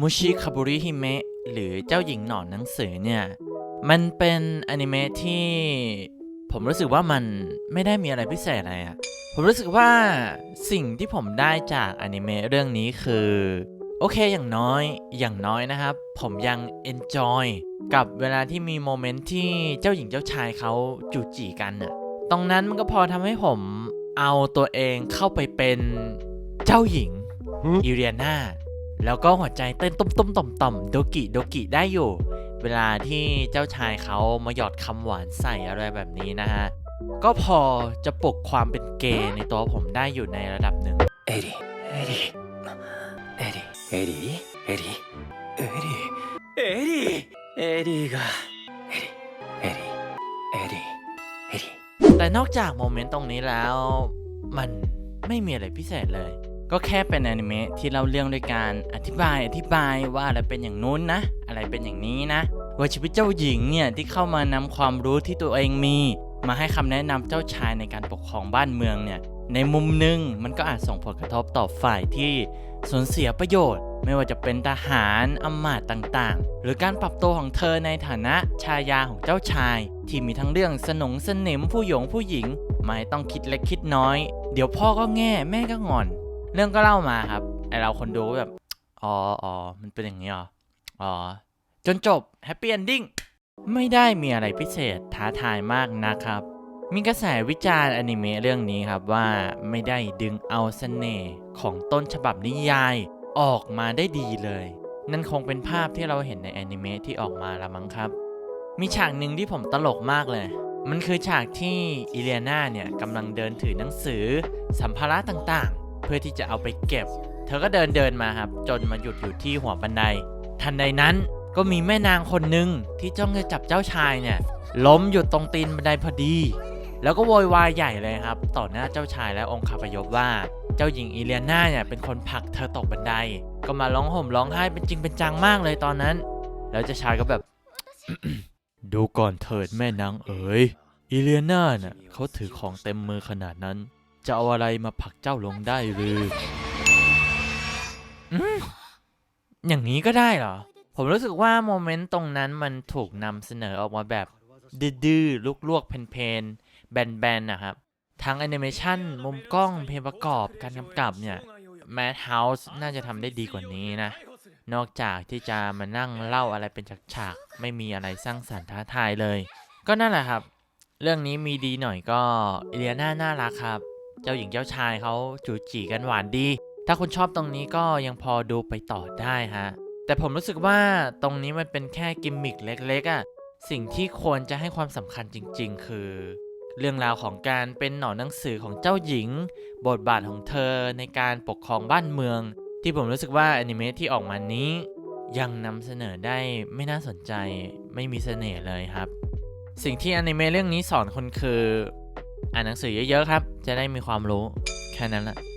มุชิคาบุริฮิเมะหรือเจ้าหญิงหนอนหนังสือเนี่ย มันเป็นอนิเมะที่ผมรู้สึกว่ามันไม่ได้มีอะไรพิเศษอะไรอะผมรู้สึกว่าสิ่งที่ผมได้จากอนิเมะเรื่องนี้คือ โอเคอย่างน้อยอย่างน้อยนะครับ ผมยัง enjoy กับเวลาที่มีโมเมนต์ที่เจ้าหญิงเจ้าชายเขาจูจีกันน่ะตรงนั้นมันก็พอทำให้ผมเอาตัวเองเข้าไปเป็นเจ้าหญิงอีเรียนา แล้วก็หัวใจเต้นตุ้มตุ้มต่อมต่อมโดกิโดกิได้อยู่ เวลาที่เจ้าชายเขามาหยอดคำหวานใส่อะไรแบบนี้นะฮะ ก็พอจะปลุกความเป็นเกย์ในตัวผมได้อยู่ในระดับหนึ่งเอริเอริเอริเอริเอริเอริเอริเอริがเอริเอริเอริแต่นอกจากโมเมนต์ตรงนี้แล้ว มันไม่มีอะไรพิเศษเลย ก็แค่เป็นอนิเมะที่เล่าเรื่องด้วยการอธิบายอธิบายว่าอะไรเป็นอย่างนู้นนะ อะไรเป็นอย่างนี้นะว่าชีวิตเจ้าหญิงเนี่ยที่เข้ามานำความรู้ที่ตัวเองมี มาให้คำแนะนำเจ้าชายในการปกครองบ้านเมืองเนี่ยในมุมหนึ่งมันก็อาจส่งผลกระทบต่อฝ่ายที่สูญเสียประโยชน์ ไม่ว่าจะเป็นทหารอำมาตย์ต่างๆ หรือการปรับตัวของเธอในฐานะชายาของเจ้าชาย ที่มีทั้งเรื่องสนงสนิมผู้หยงผู้หญิง ไม่ต้องคิดเล็กคิดน้อย เดี๋ยวพ่อก็แง่แม่ก็งอน เรื่องก็เล่ามาครับไอเราคนดูก็แบบอ๋ออ๋อมันเป็นอย่างนี้เหรออ๋อจนจบแฮปปี้เอนดิ้งไม่ได้มีอะไรพิเศษท้าทายมากนะครับ มีกระแสวิจารณ์อนิเมะเรื่องนี้ครับว่าไม่ได้ดึงเอาเสน่ห์ของต้นฉบับนิยายออกมาได้ดีเลย นั่นคงเป็นภาพที่เราเห็นในอนิเมะที่ออกมาละมั้งครับ มีฉากหนึ่งที่ผมตลกมากเลย มันคือฉากที่อิเลียนาเนี่ยกำลังเดินถือหนังสือสัมภาระต่าง เพื่อที่จะเอาไปเก็บ เธอก็เดินเดินมาครับ จนมาหยุดอยู่ที่หัวบันได ทันใดนั้นก็มีแม่นางคนหนึ่งที่จ้องจะจับเจ้าชายเนี่ย ล้มอยู่ตรงตีนบันไดพอดี แล้วก็โวยวายใหญ่เลยครับ ต่อหน้าเจ้าชายและองค์คาพยพว่า เจ้าหญิงอีเลียนาเนี่ยเป็นคนผลักเธอตกบันได ก็มาร้องห่มร้องไห้เป็นจริงเป็นจังมากเลยตอนนั้น แล้วเจ้าชายก็แบบ ดูก่อนเถิดแม่นางเอ๋ยอีเลียนาน่ะเขาถือของเต็มมือขนาดนั้น จะเอาอะไรมาผลักเจ้าลงได้หรืออืมอย่างนี้ก็ได้เหรอ ผมรู้สึกว่าโมเมนต์ตรงนั้นมันถูกนำเสนอออกมาแบบ ดื้อๆลวกๆเพนๆแบนๆนะครับ ทั้งแอนิเมชันมุมกล้องเพลงประกอบการกำกับเนี่ย Madhouse น่าจะทำได้ดีกว่านี้นะ นอกจากที่จะมานั่งเล่าอะไรเป็นฉากๆ ไม่มีอะไรสร้างสรรค์ท้าทายเลย ก็นั่นแหละครับ เรื่องนี้มีดีหน่อยก็เอเลียนาน่ารักครับ เจ้าหญิงเจ้าชายเขาจูจีกันหวานดี ถ้าคุณชอบตรงนี้ก็ยังพอดูไปต่อได้ฮะ แต่ผมรู้สึกว่าตรงนี้มันเป็นแค่กิมมิคเล็กๆอะ่ะ สิ่งที่ควรจะให้ความสำคัญจริง ๆ คือ เรื่องราวของการเป็นหนอนหนังสือของเจ้าหญิง บทบาทของเธอในการปกครองบ้านเมือง ที่ผมรู้สึกว่าอนิเมะที่ออกมานี้ ยังนำเสนอได้ไม่น่าสนใจไม่มีเสน่ห์เลยครับ สิ่งที่อนิเมะเรื่องนี้สอนคนคือ อ่านหนังสือเยอะๆครับ จะได้มีความรู้แค่นั้นแหละ